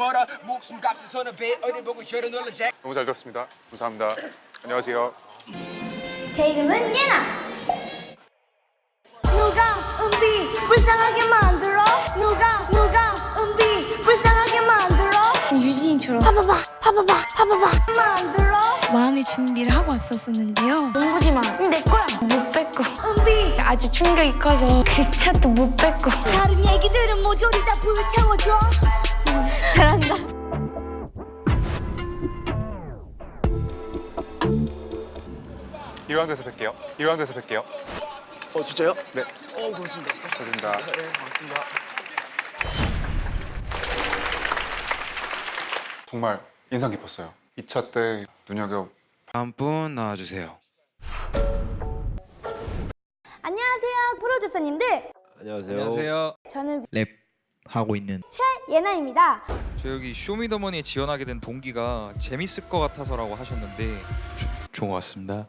벌어 목숨값에 손을 배 어디 보고 혈을 눌러 잭 너무 잘 들었습니다. 감사합니다. 안녕하세요. 제 이름은 예나. 누가 은비 불쌍하게 만들어? 누가 누가 은비 불쌍하게 만들어? 유진이처럼 파바바 파바바 파바바 만들어? 마음의 준비를 하고 왔었었는데요. 농구지만 내 거야. 못 뺏고 은비 아주 충격이 커서 그 차도 못 뺏고 다른 얘기들은 모조리 다 불태워줘. 잘한다. 이왕돼서 뵐게요. 이왕돼서 뵐게요. 어 진짜요? 네. 어 고맙습니다 축하드립니다. 네 고맙습니다 정말 인상 깊었어요. 2차 때 눈여겨 다음 분 나와주세요. 안녕하세요, 프로듀서님들. 안녕하세요. 저는 랩 하고 있는 예나입니다. 저 여기 쇼미더머니에 지원하게 된 동기가 재밌을 것 같아서라고 하셨는데 조, 좋은 것 같습니다.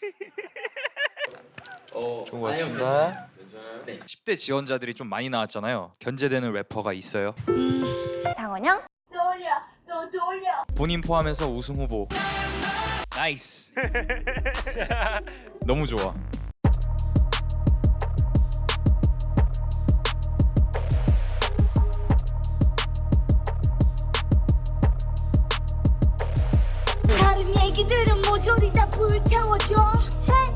좋은 것 같습니다. 10대 지원자들이 좀 많이 나왔잖아요. 견제되는 래퍼가 있어요. 장원영. 본인 포함해서 우승 후보. 나이스. 너무 좋아. 다른 얘기들은 모조리 다 불태워줘.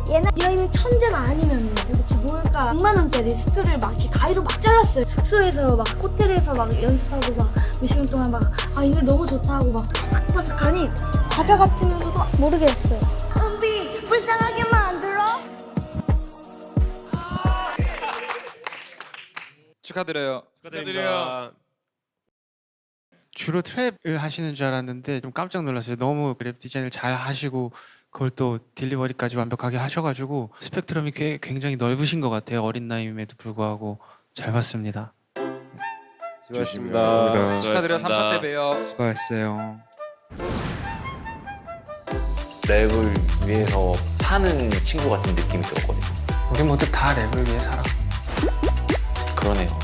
최예나. 여인은 천재가 아니면 도대체 뭘까? 6만 원짜리 수표를 막 이렇게 가위로 막 잘랐어요. 숙소에서 막 호텔에서 막 연습하고 막 몇 시간 동안 막 아 이 노래 너무 좋다 하고 막 바삭바삭하니 과자 같으면서도 모르겠어요. 은비 불쌍하게 만들어. 축하드려요. 주로 트랩을 하시는 줄 알았는데 좀 깜짝 놀랐어요. 너무 랩 디자인을 잘 하시고 그걸 또 딜리버리까지 완벽하게 하셔가지고 스펙트럼이 꽤 굉장히 넓으신 것 같아요. 어린 나이임에도 불구하고 잘 봤습니다. 수고하셨습니다. 축하드려요. 3차 때 봬요. 수고하셨어요. 랩을 위해서 사는 친구 같은 느낌이 들었거든요. 우리 모두 다 랩을 위해 살아. 그러네요.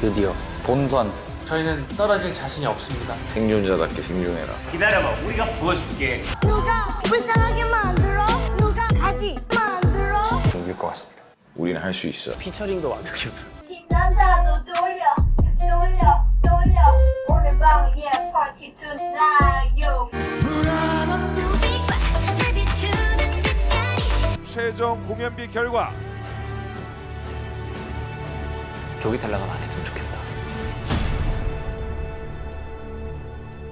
드디어 본선 저희는 떨어질 자신이 없습니다. 생존자답게 생존해라. 누가 불쌍하게 만들어? 누가 가지 만들어? 이길 것 같습니다. 우리는 할 수 있어. 피처링도 완벽했어 남자도 돌려 돌려 돌려 오늘 밤은 예 파티 투나요 최종 공연비 결과 조기 탈락은 안 했으면 좋겠다.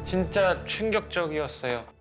진짜 충격적이었어요.